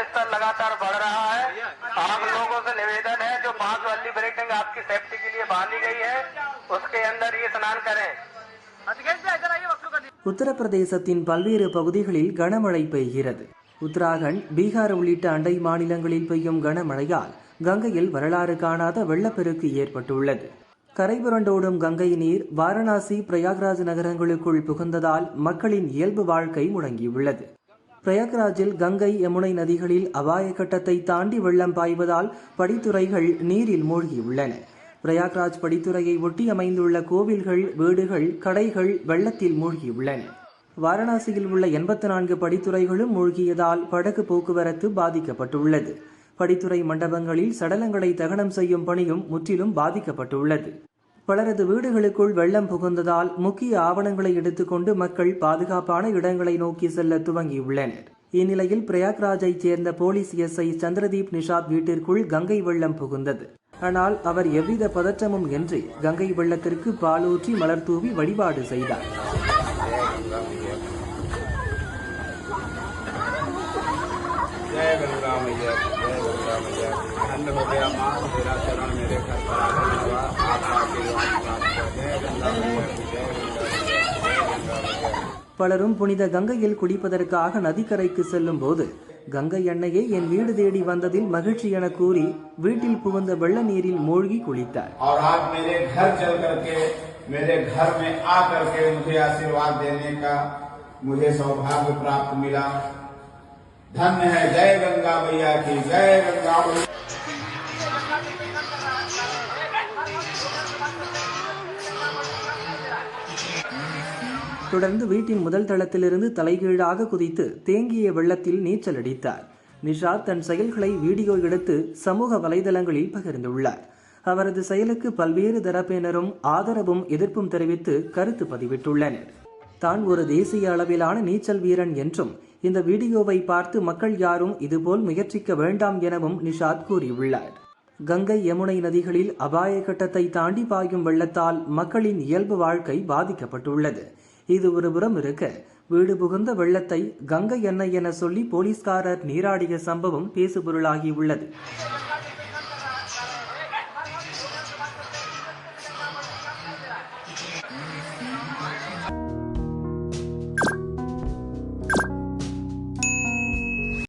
स्तर लगातार बढ़ रहा है आप लोगों से निवेदन है जो पांच वाली ब्रेकिंग आपकी सेफ्टी के लिए बांधी गई है उसके अंदर ये स्नान करें உத்தரப்பிரதேசத்தின் பல்வேறு பகுதிகளில் கனமழை பெய்கிறது உத்தராகண்ட் பீகார் உள்ளிட்ட அண்டை மாநிலங்களில் பெய்யும் கனமழையால் கங்கையில் வரலாறு காணாத வெள்ளப்பெருக்கு ஏற்பட்டுள்ளது கரைபுரண்டோடும் கங்கை நீர் வாரணாசி பிரயாக்ராஜ் நகரங்களுக்குள் புகுந்ததால் மக்களின் இயல்பு வாழ்க்கை முடங்கியுள்ளது பிரயாக்ராஜில் கங்கை யமுனை நதிகளில் அபாய கட்டத்தை தாண்டி வெள்ளம் பாய்வதால் படித்துறைகள் நீரில் மூழ்கியுள்ளன. பிரயாக்ராஜ் படித்துறையை ஒட்டி அமைந்துள்ள கோவில்கள் வீடுகள் கடைகள் வெள்ளத்தில் மூழ்கியுள்ளன. வாரணாசியில் உள்ள எண்பத்தி நான்கு படித்துறைகளும் மூழ்கியதால் படகு போக்குவரத்து பாதிக்கப்பட்டுள்ளது. படித்துறை மண்டபங்களில் சடலங்களை தகனம் செய்யும் பணியும் முற்றிலும் பாதிக்கப்பட்டுள்ளது. பலரது வீடுகளுக்குள் வெள்ளம் புகுந்ததால் முக்கிய ஆவணங்களை எடுத்துக்கொண்டு மக்கள் பாதுகாப்பான இடங்களை நோக்கி செல்ல துவங்கியுள்ளனர். இந்நிலையில் பிரயாக்ராஜைச் சேர்ந்த போலீஸ் எஸ்ஐ சந்திரதீப் நிஷாத் வீட்டிற்குள் கங்கை வெள்ளம் புகுந்தது. ஆனால் அவர் எவ்வித பதற்றமும் இன்றி கங்கை வெள்ளத்திற்கு பாலூற்றி மலர் தூவி வழிபாடு செய்தார். ஜெய கருராமையர் ஜெய கருராமையர் அண்ணன் பலரும் புனித கங்கையில் குடிப்பதற்காக நதிக்கரைக்கு செல்லும் போது கங்கை எண்ணெயே என் வீடு தேடி வந்ததில் மகிழ்ச்சி என கூறி வீட்டில் புகுந்த வெள்ள நீரில் மூழ்கி குளித்தார் और आज मेरे घर चल करके मेरे घर में आ करके मुझे आशीर्वाद देने का मुझे सौभाग्य प्राप्त मिला धन्य है जय गंगा मैया की जय गंगा தொடர்ந்து வீட்டின் முதல் தளத்திலிருந்து தலைகீழாக குதித்து தேங்கிய வெள்ளத்தில் நீச்சல் அடித்தார். நிஷாத் தன் செயல்களை வீடியோ எடுத்து சமூக வலைதளங்களில் பகிர்ந்துள்ளார். அவரது செயலுக்கு பல்வேறு தரப்பினரும் ஆதரவும் எதிர்ப்பும் தெரிவித்து கருத்து பதிவிட்டுள்ளனர். தான் ஒரு தேசிய அளவிலான நீச்சல் வீரன் என்றும் இந்த வீடியோவை பார்த்து மக்கள் யாரும் இதுபோல் முயற்சிக்க வேண்டாம் எனவும் நிஷாத் கூறியுள்ளார். கங்கை யமுனை நதிகளில் அபாய கட்டத்தை தாண்டி பாயும் வெள்ளத்தால் மக்களின் இயல்பு வாழ்க்கை பாதிக்கப்பட்டுள்ளது. இது ஒருபுறம் இருக்க. வீடு புகுந்த வெள்ளத்தை கங்கை எண்ணெய் என சொல்லி போலீஸ்காரர் நீராடிய சம்பவம் பேசுபொருளாகியுள்ளது